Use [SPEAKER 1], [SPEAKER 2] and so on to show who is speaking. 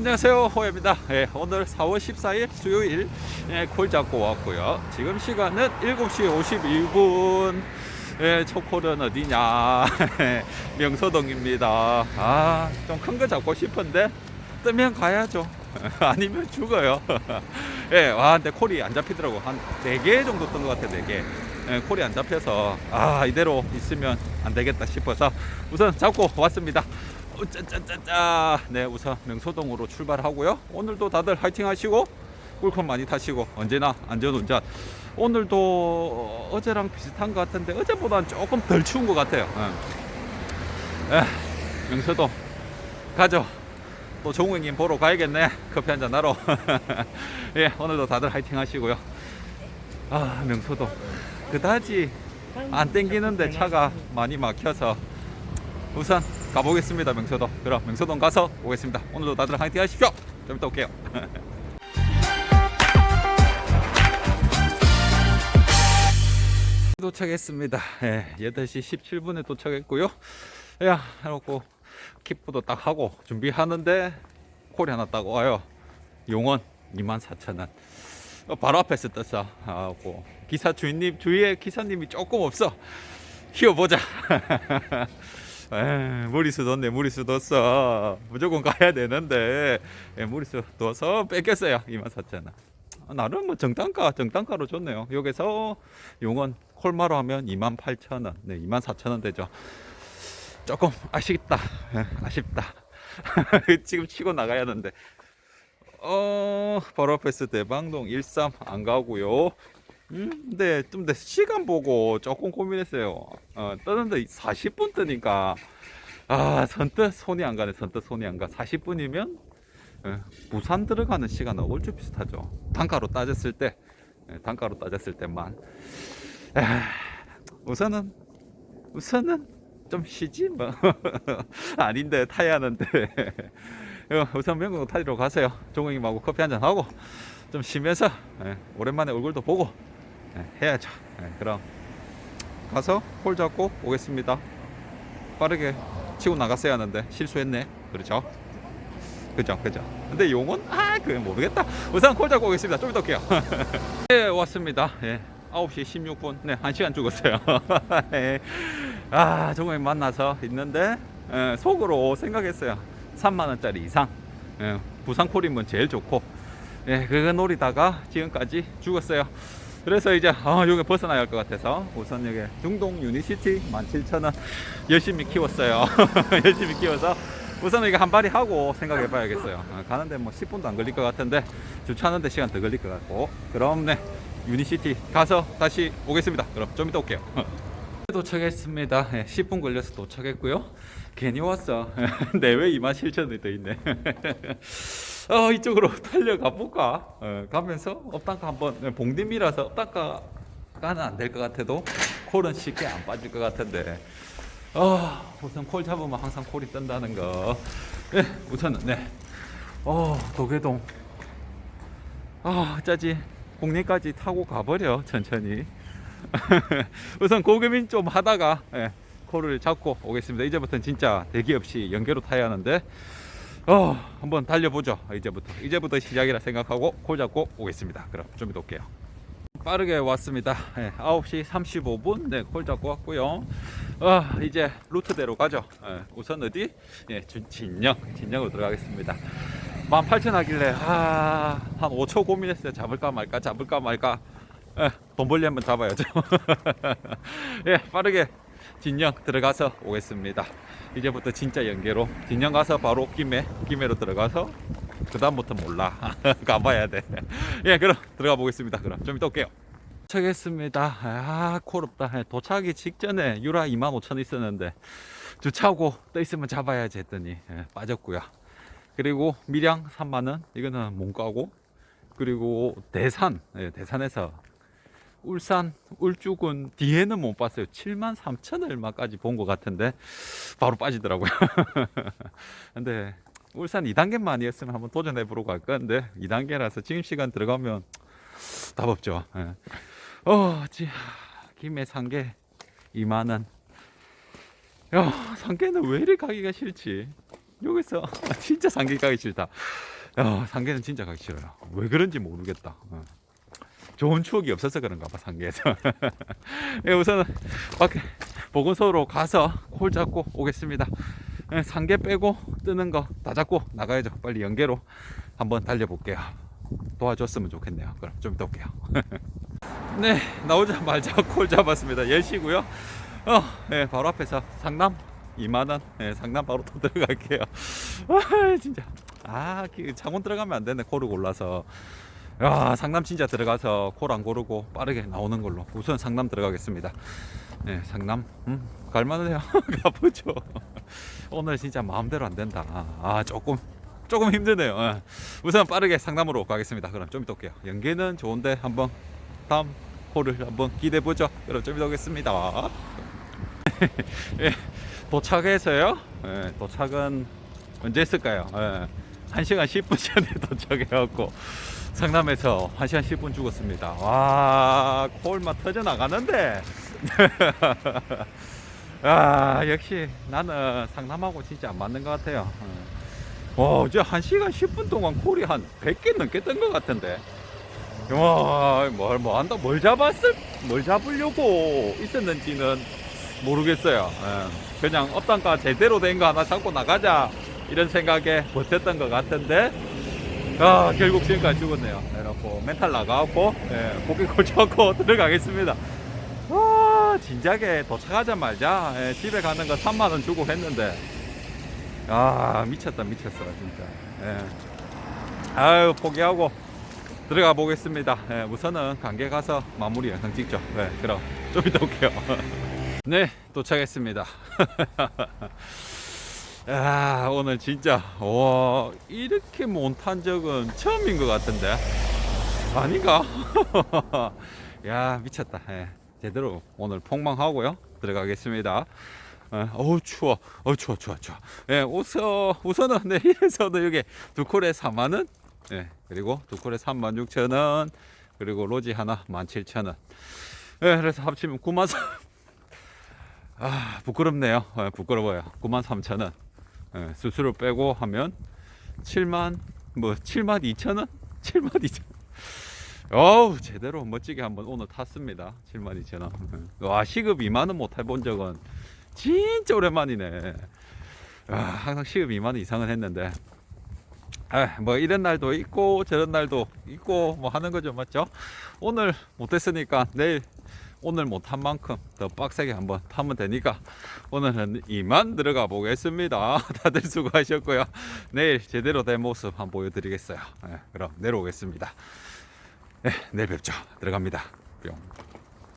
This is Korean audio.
[SPEAKER 1] 안녕하세요 호야입니다. 예, 오늘 4월 14일 수요일 예, 콜 잡고 왔고요. 지금 시간은 7시 51분. 예, 초콜은 어디냐? 명소동입니다. 아 좀 큰 거 잡고 싶은데 뜨면 가야죠. 아니면 죽어요. 예, 와 근데 콜이 안 잡히더라고. 한 4개 정도 뜬 것 같아 4개. 예, 콜이 안 잡혀서 아 이대로 있으면 안 되겠다 싶어서 우선 잡고 왔습니다 짜짜짜짜. 네 우선 명소동으로 출발하고요. 오늘도 다들 화이팅 하시고 꿀컵 많이 타시고 언제나 안전운전. 오늘도 어제랑 비슷한 것 같은데 어제보다는 조금 덜 추운 것 같아요. 예. 에, 명소동 가죠. 또 정우님 보러 가야겠네. 커피 한잔 하러. 예 오늘도 다들 화이팅 하시고요. 아 명소동. 그다지 안 땡기는데 차가 많이 막혀서 우선 가보겠습니다 명소동 그럼 명소동 가서 오겠습니다. 오늘도 다들 화이팅 하십시오. 좀 이따 올게요. 도착했습니다. 예, 8시 17분에 도착했고요. 야 해놓고 킥보드 딱 하고 준비하는데 콜이 하나 딱 와요. 용원 24,000원. 어, 바로 앞에서 떴어 하고 기사 주인님 주위에 기사님이 조금 없어. 키워보자 에 무리수 뒀네 무리수 뒀어. 무조건 가야 되는데. 에, 무리수 둬서 뺏겼어요 24,000원 나름 뭐 정단가 정단가로 줬네요. 여기서 용원 콜마로 하면 28,000원. 네 24,000원 되죠. 조금 아쉽다. 에, 아쉽다. 지금 치고 나가야 하는데. 어 바로 앞에서 대방동 13 안 가고요 음, 근데 좀더 시간 보고 조금 고민했어요. 어, 뜨는데 40분 뜨니까 아 선뜻 손이 안 가네. 선뜻 손이 안 가. 40분이면 어, 부산 들어가는 시간은 얼추 비슷하죠. 단가로 따졌을 때, 예, 단가로 따졌을 때만. 에, 우선은 우선은 좀 쉬지 뭐 아닌데 타야 하는데 어, 우선 명동 타지러 가세요. 종영님하고 커피 한잔 하고 좀 쉬면서 예, 오랜만에 얼굴도 보고 예, 해야죠. 예, 그럼 가서 홀 잡고 오겠습니다. 빠르게 치고 나갔어야 하는데 실수했네. 그렇죠? 그죠, 그죠. 근데 용은 아, 그 모르겠다. 우선 콜 잡고 오겠습니다. 좀 이따 올게요. 네, 왔습니다. 예. 9시 16분. 네, 1시간 죽었어요. 예. 아, 정말 만나서 있는데 예, 속으로 생각했어요. 3만 원짜리 이상. 예, 부산 콜이면 제일 좋고. 예, 그거 노리다가 지금까지 죽었어요. 그래서 이제 아, 여기 벗어나야 할 것 같아서 우선 여기 중동 유니시티 17,000원 열심히 키웠어요. 열심히 키워서 우선 이거 한 발이 하고 생각해 봐야겠어요. 아, 가는데 뭐 10분도 안 걸릴 것 같은데 주차하는데 시간 더 걸릴 것 같고 그럼 네 유니시티 가서 다시 오겠습니다. 그럼 좀 이따 올게요. 도착했습니다. 예, 10분 걸려서 도착했고요. 괜히 왔어. 내외 2만 7천원이 더 있네. 어, 이쪽으로 달려가 볼까? 어, 가면서 업당가 한번 네, 봉dim이라서 업당가가는 안 될 것 같아도 콜은 쉽게 안 빠질 것 같은데. 어, 우선 콜 잡으면 항상 콜이 뜬다는 거. 네, 우선은 네. 어, 도계동. 아, 짜지. 공리까지 타고 가버려 천천히. 우선 고금인 좀 하다가 예, 콜을 잡고 오겠습니다. 이제부터는 진짜 대기 없이 연계로 타야 하는데 어, 한번 달려보죠. 이제부터 이제부터 시작이라 생각하고 콜 잡고 오겠습니다. 그럼 좀 이따 올게요. 빠르게 왔습니다. 예, 9시 35분 네, 콜 잡고 왔고요. 어, 이제 루트대로 가죠. 예, 우선 어디? 예, 준- 진영, 진영으로 들어가겠습니다. 18,000 하길래 아, 한 5초 고민했어요. 잡을까 말까, 잡을까 말까. 예, 돈 벌려면 잡아야죠. 예, 빠르게 진영 들어가서 오겠습니다. 이제부터 진짜 연계로 진영 가서 바로 김해, 김해로 들어가서 그 다음부터 몰라. 가봐야 돼. 예, 그럼 들어가 보겠습니다. 그럼 좀 이따 올게요. 도착했습니다. 아, 콜없다. 예, 도착하기 직전에 유라 25,000원 있었는데 주차하고 떠 있으면 잡아야지 했더니 예, 빠졌고요. 그리고 밀양 3만원 이거는 몸가고 그리고 대산 예, 대산에서 울산 울주군 뒤에는 못 봤어요 7만 3천 얼마까지 본 것 같은데 바로 빠지더라고요 근데 울산 2단계만이었으면 한번 도전해 보러 갈 건데 2단계라서 지금 시간 들어가면 답 없죠 예. 어 지, 김해 상계 2만 원 야 상계는 왜 이리 가기가 싫지 여기서 진짜 상계 가기 싫다. 야, 상계는 진짜 가기 싫어요. 왜 그런지 모르겠다. 어. 좋은 추억이 없어서 그런가 봐 상계에서. 예, 우선은 밖에 보건소로 가서 콜 잡고 오겠습니다. 예, 상계 빼고 뜨는 거 다 잡고 나가야죠. 빨리 연계로 한번 달려볼게요. 도와줬으면 좋겠네요. 그럼 좀 이따 올게요. 네, 나오자마자 콜 잡았습니다. 10시고요. 어, 예, 바로 앞에서 상남 2만원. 예, 상남 바로 또 들어갈게요. 아, 진짜. 아, 그 창원 들어가면 안 되네. 콜을 골라서. 야, 상남 진짜 들어가서 콜 안 고르고 빠르게 나오는 걸로. 우선 상남 들어가겠습니다. 네, 상남. 음, 갈만해요. 가보죠. 오늘 진짜 마음대로 안 된다. 아, 조금. 조금 힘드네요. 예. 우선 빠르게 상남으로 가겠습니다. 그럼 좀 이따 올게요. 연계는 좋은데 한번 다음 홀을 한번 기대해 보죠. 그럼 좀 이따 오겠습니다. 예, 도착해서요. 예, 도착은 언제 했을까요? 예, 1시간 10분 전에 도착해갖고 상남에서 1시간 10분 죽었습니다. 와, 콜맛 터져 나가는데. 아, 역시 나는 상남하고 진짜 안 맞는 것 같아요. 예. 와, 이제 1시간 10분 동안 콜이 한 100개 넘게 뜬 것 같은데. 와, 뭘, 뭐 한다, 뭘 잡았을, 뭘 잡으려고 있었는지는 모르겠어요. 예. 그냥 업단가 제대로 된 거 하나 잡고 나가자. 이런 생각에 버텼던 것 같은데, 아, 결국 지금까지 죽었네요. 그래갖고 멘탈 나가고, 예, 고개 골쳐갖고 들어가겠습니다. 와, 진작에 도착하자마자 예, 집에 가는 거 3만 원 주고 했는데, 아, 미쳤다, 미쳤어, 진짜. 예. 아유, 포기하고 들어가 보겠습니다. 예, 우선은 관계 가서 마무리 영상 찍죠. 네, 그럼 좀 이따 올게요. 네, 도착했습니다. 아, 오늘 진짜 와 이렇게 못한 적은 처음인 것 같은데 아닌가? 야 미쳤다. 예, 제대로 오늘 폭망하고요 들어가겠습니다. 예, 어우 추워, 어 추워 추워 추워. 예, 우선 우선은 내일에서도 여기 두 콜에 4만 원, 예, 그리고 두 콜에 3만 6천 원, 그리고 로지 하나 1만 7천 원. 예, 그래서 합치면 9만 3. 아 부끄럽네요. 예, 부끄러워요. 9만 3천 원. 예, 수수료 빼고 하면 7만 뭐 7만 2천 원? 7만 2천. 어우 제대로 멋지게 한번 오늘 탔습니다. 7만 2천 원. 예. 와 시급 2만 원 못 해본 적은 진짜 오랜만이네. 아, 항상 시급 2만 원 이상은 했는데. 아, 뭐 이런 날도 있고 저런 날도 있고 뭐 하는 거죠, 맞죠? 오늘 못했으니까 내일 오늘 못한 만큼 더 빡세게 한번 타면 되니까 오늘은 이만 들어가 보겠습니다. 다들 수고하셨고요. 내일 제대로 된 모습 한번 보여드리겠어요. 예, 그럼 내려오겠습니다. 네, 내일 뵙죠. 들어갑니다. 뿅.